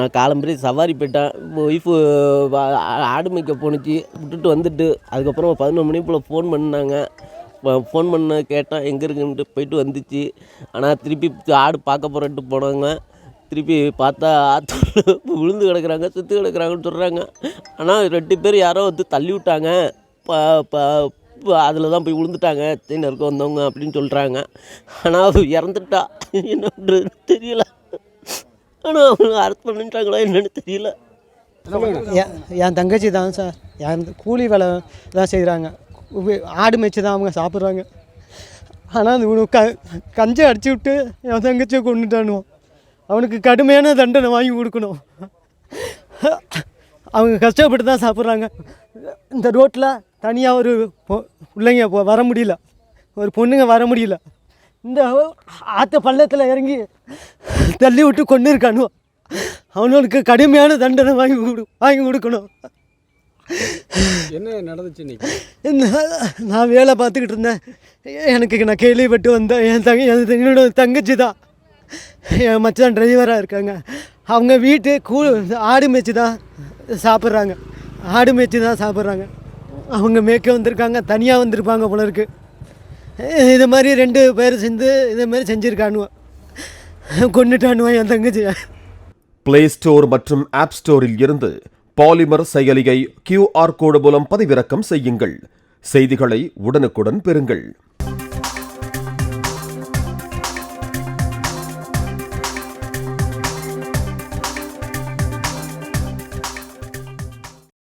நான் காலம்பரி சவாரி போயிட்டேன். ஒய்ஃபு ஆடு மேய்க்க போணுச்சு. விட்டுட்டு வந்துட்டு அதுக்கப்புறம் பதினொரு மணி போல் ஃபோன் பண்ணாங்க. ஃபோன் பண்ண கேட்டேன் எங்கே இருக்குன்ட்டு? போயிட்டு வந்துச்சு. ஆனால் திருப்பி ஆடு பார்க்க போகிறேன்ட்டு போனாங்க. திருப்பி பார்த்தா ஆற்று விழுந்து கிடக்குறாங்க சுற்றி கிடக்குறாங்கன்னு சொல்கிறாங்க ஆனால் ரெண்டு பேர் யாரோ வந்து தள்ளி விட்டாங்க. ப அதில் தான் போய் விழுந்துட்டாங்க. சீனருக்கு வந்தவங்க அப்படின்னு சொல்கிறாங்க ஆனால் அவ இறந்துட்டா. என்ன பண்ணுறதுன்னு தெரியல. ஆனால் அவங்க அரெஸ்ட் பண்ணிட்டாங்களா என்னன்னு தெரியல. என் என் தங்கச்சி தான் சார். என் கூலி வேலை தான் செய்கிறாங்க ஆடு மேய்ச்சி தான் அவங்க சாப்பிட்றாங்க. ஆனால் அது இவனுக்கு க கஞ்சை அடிச்சு விட்டு என் தங்கச்சியை கொண்டுட்டானுவோம் அவனுக்கு கடுமையான தண்டனை வாங்கி கொடுக்கணும். அவங்க கஷ்டப்பட்டு தான் சாப்பிட்றாங்க. இந்த ரோட்டில் தனியாக ஒரு பிள்ளைங்க வர முடியல. ஒரு பொண்ணுங்க வர முடியல. இந்த ஆற்று பள்ளத்தில் இறங்கி தள்ளி விட்டு கொண்டு இருக்கானுவோ அவனுக்கு கடுமையான தண்டனை வாங்கி கொடு வாங்கி கொடுக்கணும். என்ன நடந்துச்சு நான் வேலை பார்த்துக்கிட்டு இருந்தேன். எனக்கு நான் கேள்விப்பட்டு வந்தேன் என் தங்க என் என்னோட தங்கச்சி தான். என் மச்சான் டிரைவராக இருக்காங்க. அவங்க வீட்டு கூ ஆடு மேய்ச்சி தான் சாப்பிட்றாங்க. ஆடு மேய்ச்சி தான் சாப்பிட்றாங்க. அவங்க மேய்க்க வந்திருக்காங்க தனியாக வந்திருப்பாங்க போல இருக்கு. இது மாதிரி ரெண்டு பேர் சேர்ந்து இது மாதிரி செஞ்சுருக்கானுவன் கொண்டுட்டானுவான் என் தங்கச்சி. பிளே ஸ்டோர் மற்றும் ஆப் ஸ்டோரில் இருந்து பாலிமர் செயலியை கியூஆர் கோடு மூலம் பதிவிறக்கம் செய்யுங்கள். செய்திகளை உடனுக்குடன் பெறுங்கள்.